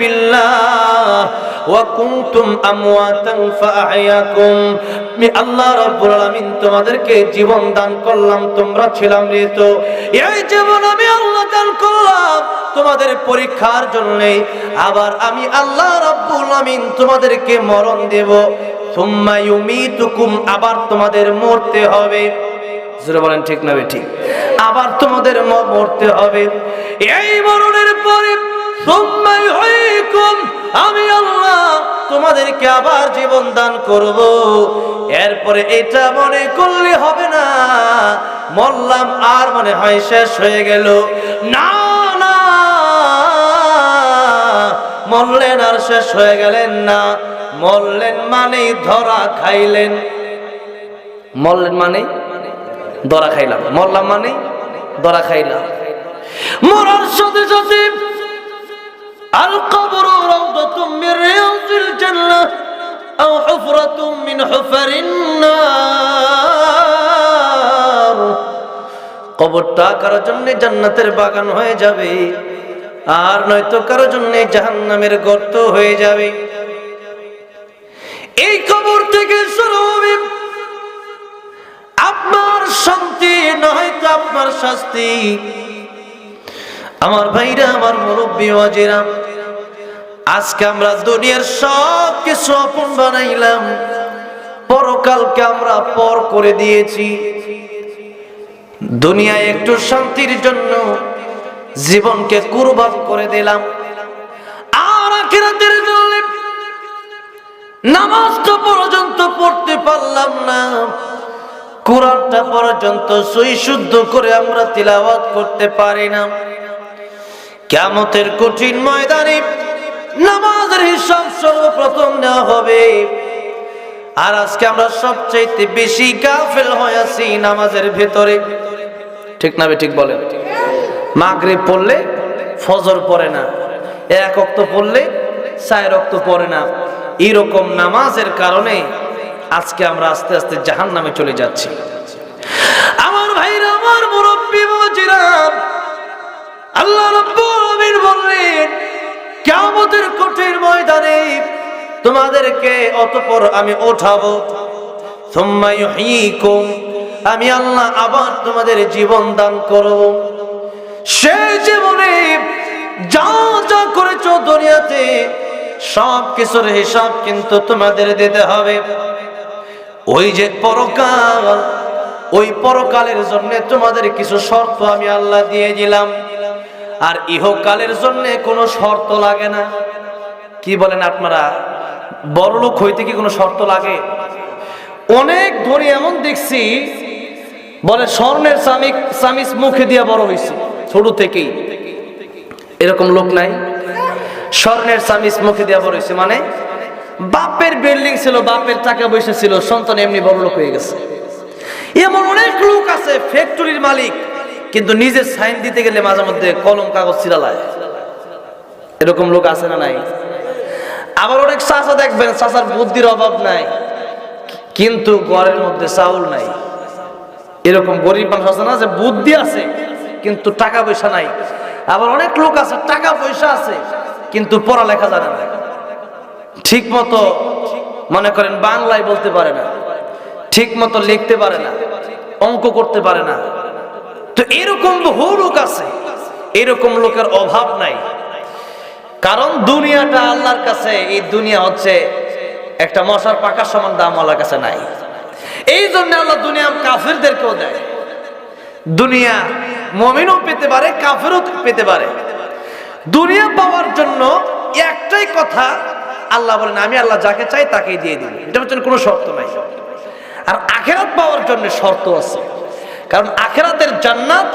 বিল্লাহ? ওয়া কুনতুম আমওয়াতান ফাআহয়াকুম আমি আল্লাহ রাব্বুল আলামিন তোমাদেরকে জীবন দান করলাম, তোমরা ছিলাম মৃত। এই জীবন আমি আল্লাহ দান করলাম, তোমাদের পরীক্ষার জন্য। আবার আমি আল্লাহ রাব্বুল আলামিন তোমাদেরকে মরণ দেব। সুম্মা ইউমিতুকুম, আবার তোমাদের মরতে হবে। জোরে বলেন ঠিক না ঠিক। আবার তোমাদের মরতে হবে। এই মরণের পরে আমি আল্লাহ তোমাদেরকে আবার জীবন দান করব। এরপরে এটা মনে করলে হবে না, মরলাম আর মনে হয় শেষ হয়ে গেল। না না, মরলেন আর শেষ হয়ে গেলেন না। মরলেন মানে ধরা খাইলেন। মরলেন মানে ধরা খাইলাম। মরলাম মানে ধরা খাইলাম। মরার সাথে সাথে আল কবর রাউদাতুম রিয়াজিল জান্নাহ আও হুফরাতুম মিন হুফারিন নার। কবরটা কারোর জন্য জান্নাতের বাগান হয়ে যাবে, আর নয়তো কারোর জন্য জাহান্নামের গর্ত হয়ে যাবে। এই কবর থেকে শুরু আপনার শাস্তি। আমার ভাইরা, আমার মুরব্বী, ওয়াজিরা, আজকে আমরা দুনিয়ার সব কিছু আপন বানাইলাম। পরকালকে আমরা পর করে দিয়েছি। দুনিয়ায় একটু শান্তির জন্য জীবনকে কুরবান করে দিলাম। আর আখিরাতের জন্য নামাজটা পর্যন্ত পড়তে পারলাম না। কোরআনটা পর্যন্ত সই শুদ্ধ করে আমরা তিলাওয়াত করতে পারি না। কেমতের কঠিন ময়দানে নামাজের হিসাব সর্বপ্রথম নেওয়া হবে। আর আজকে আমরা সবচাইতে বেশি গাফেল হয়ে আছি নামাজের ভেতরে। ঠিক না ঠিক বলেন? মাগরিব পড়লে ফজর পড়ে না। এক অক্ত পড়লে চার অক্ত পড়ে না। এরকম নামাজের কারণে আজকে আমরা আস্তে আস্তে জাহান নামে চলে যাচ্ছি। আমার ভাইরা, আমার মুরব্বী বাবাজিরাম আল্লাহ রাব্বুল বললেন, কিয়ামতের কঠিন ময়দানে তোমাদেরকে অতঃপর আমি ওঠাবো। সুম্মা ইউহয়িকুম আমি আল্লাহ আবার তোমাদের জীবন দান করব। সে জীবনে যা যা করেছ দুনিয়াতে সব কিছুর হিসাব কিন্তু তোমাদের দিতে হবে। ওই যে পরকাল, ওই পরকালের জন্য তোমাদের কিছু শর্ত আমি আল্লাহ দিয়ে দিলাম। আর ইহকালের জন্য কোনো শর্ত লাগে না। কি বলেন আপনারা? বড় লোক হইতে কি কোনো শর্ত লাগে? অনেক ধনী এমন দেখছি, বলে স্বর্ণের স্বামিক স্বামী মুখে দিয়ে বড় হয়েছে ছোট থেকেই। এরকম লোক নাই? স্বর্ণের স্বামী মুখে দিয়ে বড় হয়েছে মানে বাপের বিল্ডিং ছিল, বাপের টাকা পয়সা ছিল, সন্তান এমনি বড় লোক হয়ে গেছে। এমন অনেক লোক আছে ফ্যাক্টরির মালিক, কিন্তু নিজের সাইন দিতে গেলে মাঝে মধ্যে কলম, কাগজ চিরালায় এরকম লোক আছে না নাই? আবার অনেক চাষা দেখবেন, চাষার বুদ্ধির অভাব নাই, কিন্তু ঘরের মধ্যে চাউল নাই। এরকম গরিব মানুষ আছে না যে বুদ্ধি আছে, কিন্তু টাকা পয়সা নাই। আবার অনেক লোক আছে, টাকা পয়সা আছে, কিন্তু পড়ালেখা জানে না। ঠিক মতো মনে করেন বাংলায় বলতে পারে না ঠিক মতো লিখতে পারে না, অঙ্ক করতে পারে না। তো এরকম বহু লোক আছে, এরকম লোকের অভাব নাই। কারণ দুনিয়াটা আল্লাহর কাছে, এই দুনিয়া হচ্ছে একটা মশার পাকার সমান দাম আল্লাহর কাছে নাই। এই জন্য আল্লাহ দুনিয়া কাফেরদেরকেও দেয়। দুনিয়া মমিনও পেতে পারে, কাফেরও পেতে পারে। দুনিয়া পাওয়ার জন্য একটাই কথা আল্লাহ বলেন, আমি আল্লাহ যাকে চাই তাকেই দিয়ে দিই এটা হচ্ছে কোনো শর্ত নাই। আর আখেরাত পাওয়ার জন্য শর্ত আছে। কারণ আখেরাতের জান্নাত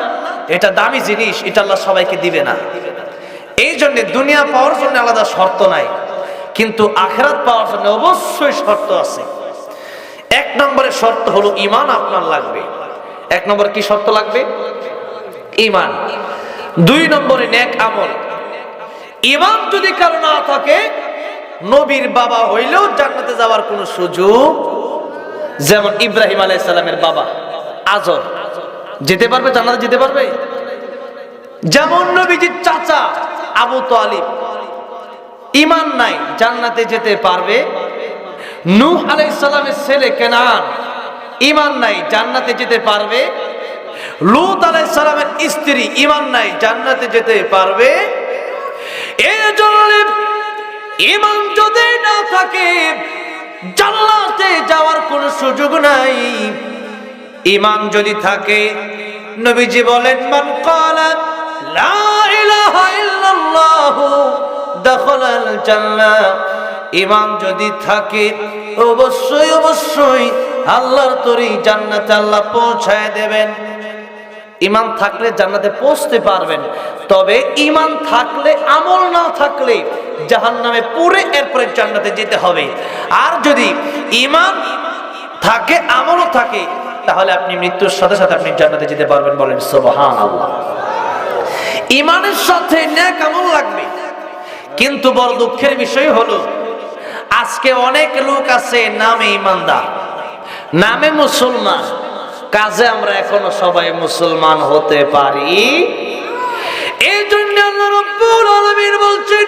এটা দামি জিনিস, এটা আল্লাহ সবাইকে দিবে না। এই জন্য দুনিয়া পাওয়ার জন্য আলাদা শর্ত নাই। কিন্তু আখেরাত পাওয়ার জন্য অবশ্যই শর্ত আছে। এক নম্বরের শর্ত হলো ইমান আপনার লাগবে। এক নম্বর কি শর্ত লাগবে? ইমান দুই নম্বরে নেক আমল। ইমান যদি কারও না থাকে নবীর বাবা হইলেও জান্নাতে যাওয়ার কোনো সুযোগ যেমন ইব্রাহিম আলাইহিস সালামের বাবা আজর। যেতে পারবে, জান্নাতে যেতে পারবে? যেমন নবীজির চাচা আবু তালিব। ইমান নাই, জান্নাতে যেতে পারবে? নূহ আলাইহিস সালামের ছেলে কেনান ইমান নাই, জান্নাতে যেতে পারবে? লূত আলাইহিস সালামের স্ত্রী ইমান নাই, জান্নাতে যেতে পারবে? এই জন্য ইমান যদি না থাকে, জান্নাতে যাওয়ার কোনো সুযোগ নাই। ইমান যদি থাকে, নবীজি বলেন, মান ক্বালা, লা ইলাহা ইল্লাল্লাহ, দাখালাল জান্নাহ। ইমান যদি থাকে, অবশ্যই অবশ্যই আল্লাহর তরি জান্নাতে আল্লাহ পৌঁছায় দেবেন। ইমান থাকলে জান্নাতে পৌঁছতে পারবেন। তবে ইমান থাকলে, আমল না থাকলে জাহান নামে পুরে এরপরে জান্নাতে যেতে হবে। আর যদি ইমান থাকে, আমলও থাকে, তাহলে আপনি মৃত্যুর সাথে সাথে আপনি জান্নাতে যেতে পারবেন বলেন সুবহান আল্লাহ ইমানের সাথে ন্যাক আমল লাগবে। কিন্তু বড় দুঃখের বিষয় হলো, আজকে অনেক লোক আছে নামে ইমানদার নামে মুসলমান। কাজে আমরা এখনও সবাই মুসলমান হতে পারি। এই জন্য বলছেন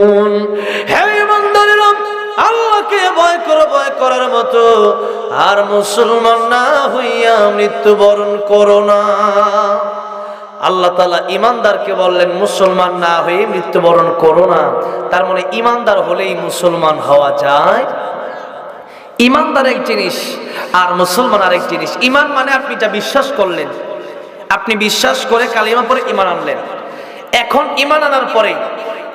মতো আর মুসলমান না হইয়া মৃত্যুবরণ করো না। আল্লাহ তালা ইমানদারকে বললেন, মুসলমান না হয়ে মৃত্যুবরণ করো না। তার মানে ইমানদার হলেই মুসলমান হওয়া যায়। ইমানদার এক জিনিস আর মুসলমান আরেক জিনিস। ইমান মানে আপনি যা বিশ্বাস করলেন, আপনি বিশ্বাস করে কালিমা পরে ইমান আনলেন। এখন ইমান আনার পরে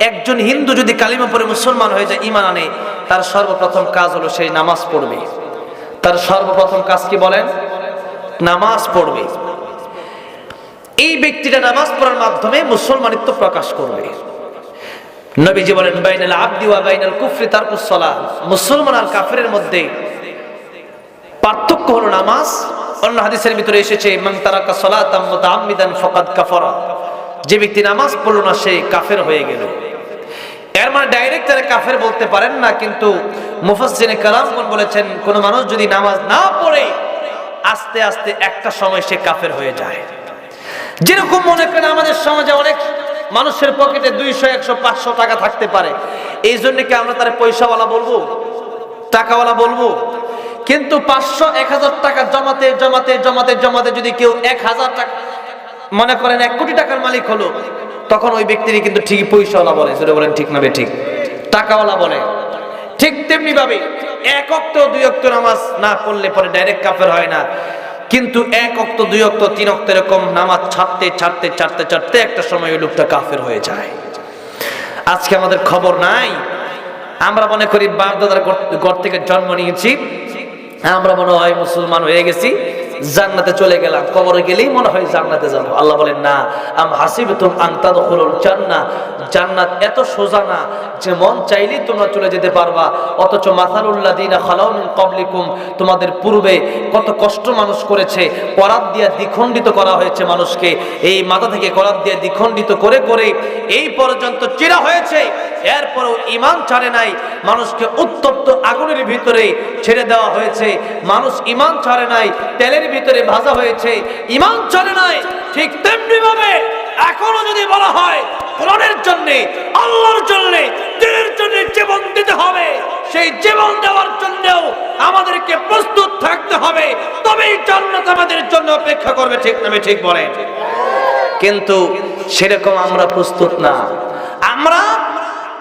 একজন হিন্দু যদি কালিমা পরে মুসলমান হয়ে যায় ইমান আনে। তার সর্বপ্রথম কাজ হলো সেই নামাজ পড়বে। তার সর্বপ্রথম কাজ কি বলেন? নামাজ পড়বে। এই ব্যক্তিটা নামাজ পড়ার মাধ্যমে মুসলমানিত্ব প্রকাশ করবে। নবীজি বলেন, বাইনাল আবদি ওয়া বাইনাল কুফরি তারকুস সালাত মুসলমান আর কাফিরের মধ্যে পার্থক্য হলো নামাজ। অন্য হাদিসের ভিতরে এসেছে, মান তারাকা সালাতাম মুতাআম্মিদান ফাকাদ কাফারা। যে ব্যক্তি নামাজ পড়ল না, সে কাফের হয়ে গেল। এর মানে ডাইরেক্ট তারা কাফের বলতে পারেন না, কিন্তু মুফাসসিনে কালামগণ বলেছেন, কোন মানুষ যদি নামাজ না পড়ে, আস্তে আস্তে একটা সময় সে কাফের হয়ে যায়। যেরকম মনে করেন আমাদের সমাজে অনেক মানুষের পকেটে দুইশো, একশো, পাঁচশো টাকা থাকতে পারে, এই জন্য কি আমরা তার পয়সাওয়ালা বলব? টাকাওয়ালা বলব? কিন্তু পাঁচশো, এক হাজার টাকা জমাতে জমাতে জমাতে জমাতে যদি কেউ এক হাজার টাকা মনে করেন এক কোটি টাকার মালিক হলো তখন ওই ব্যক্তিরই কিন্তু ঠিকই পয়সাওয়ালা বলে সেটা বলেন, ঠিক না ঠিক? টাকাওয়ালা বলে। ঠিক তেমনি ভাবে এক অক্ত, দুই অক্ত নামাজ না পড়লে পরে ডাইরেক্ট কাফের হয় না। কিন্তু এক অক্ত, দুই অক্ত, তিন অক্ত এরকম নামাজ ছাড়তে ছাড়তে ছাড়তে ছাড়তে একটা সময় ওই লোকটা কাফের হয়ে যায়। আজকে আমাদের খবর নাই। আমরা মনে করি বাপ দাদার ঘর থেকে জন্ম নিয়েছি। আমরা মনে হয় মুসলমান হয়ে গেছি। জান্নাতে চলে গেলাম। কবরে গেলেই মনে হয় জান্নাতে যাব। আল্লাহ বলেন, না, আম হাসিব তুম আন্তাদ হলুল জান্না জান্নাত এত সোজা না যে মন চাইলেই তোমরা চলে যেতে পারবা। অথচ মাথারুল্লাহ দিনা খালাউমিন কবলিকুম তোমাদের পূর্বে কত কষ্ট মানুষ করেছে, করাত দিয়া দ্বিখণ্ডিত করা হয়েছে মানুষকে। এই মাথা থেকে করাত দিয়ে দ্বিখণ্ডিত করে করে এই পর্যন্ত চিরা হয়েছে। এরপরও ইমান ছাড়ে নাই, মানুষকে উত্তপ্ত আগুনের ভিতরে ছেড়ে দেওয়া হয়েছে। মানুষ ইমান ছাড়ে নাই, তেলের ভিতরে ভাজা হয়েছে। ইমান ছাড়ে নাই, ঠিক তেমনি ভাবে এখনও যদি বলা হয়, কোরআনের জন্য, আল্লাহর জন্য দিনের জন্য জীবন দিতে হবে। সেই জীবন দেওয়ার জন্যও আমাদেরকে প্রস্তুত থাকতে হবে। তবেই জান্নাত আমাদের জন্য অপেক্ষা করবে, ঠিক নামে ঠিক বলেন? কিন্তু সেরকম আমরা প্রস্তুত না।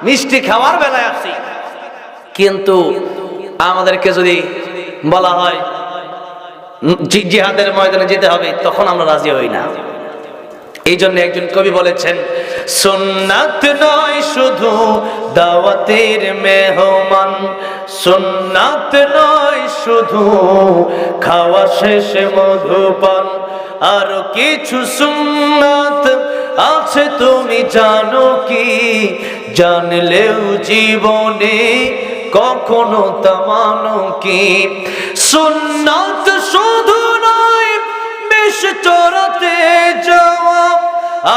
মিষ্টি খাওয়ার বেলায় আছি কিন্তু আমাদেরকে যদি বলা হয় জিহাদের ময়দানে যেতে হবে, তখন আমরা রাজি হই না। এই জন্য একজন কবি বলেছেন, সুন্নাত নয় শুধু দাওয়াতের মেহমান, সুন্নাত নয় শুধু খাওয়া শেষে মধুপান। আর কিছু সুন্নাত আছে, তুমি জানো কি? জানলেও জীবনে কখনো তামানো কি? সুন্নাত শুধু নয় মহিষ চড়াতে যাওয়া।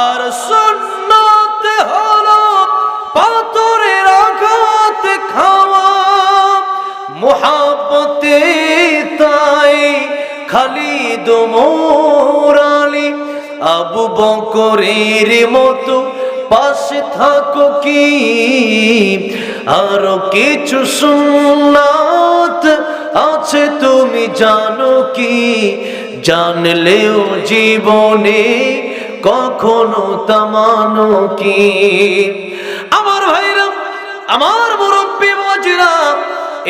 আর সুন্নত হলো পাথরের আঘাত খাওয়া। মোহাবতে তাই খালিদ মোরালি আবু বকরের মতো পাশে থাকো কি? আরও কিছু সুন্নাত আছে তুমি জানো কি? জানলেও জীবনে কখনো তামানো কি? আমার ভাইরা, আমার মুরব্বী মজিরা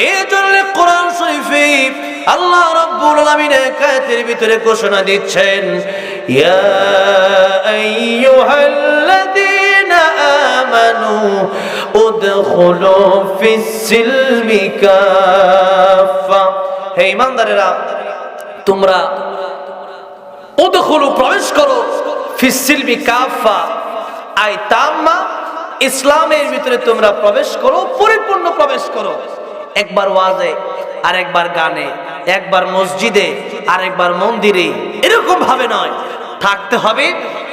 এই জন্য কোরআন শরীফে আল্লাহ রাব্বুল আলামিন এক আয়াতের ভিতরে ঘোষণা দিচ্ছেন, ইয়া আইয়ুহাল্লাযীনা আমানু উদখুলু ফিস সিলমি কাফা? হে ইমানদারেরা, তোমরা উদখুলু প্রবেশ করো ফিস সিলমি কাফা। আই তাম্মা, ইসলামের ভিতরে তোমরা প্রবেশ করো, পরিপূর্ণ প্রবেশ করো। একবার ওয়াজে আর একবার গানে, একবার মসজিদে আর একবার মন্দিরে। এরকম ভাবে নয়। থাকতে হবে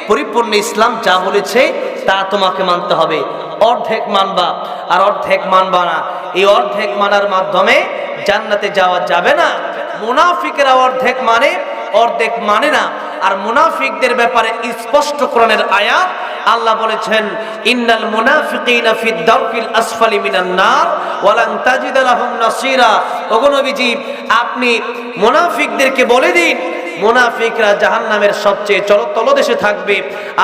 পরিপূর্ণ ইসলাম যা বলেছে তা তোমাকে মানতে হবে। অর্ধেক মানবা আর অর্ধেক মানবা না। এই অর্ধেক মানার মাধ্যমে জান্নাতে যাওয়া যাবে না। মুনাফিকেরা অর্ধেক মানে অর্ধেক মানে না। আর মুনাফিকদের ব্যাপারে স্পষ্ট কোরআনের আয়াত আল্লাহ বলেছেন, ইন্নাল মুনাফিকিনা ফি দারকিল আসফালি মিনান নার, ওয়ালান তাজিদ লাহুম নাসিরা। ওগো নবীজি, আপনি মুনাফিকদেরকে বলে দিন, মুনাফিকরা জাহান্নামের সবচেয়ে চল তলদেশে থাকবে। আর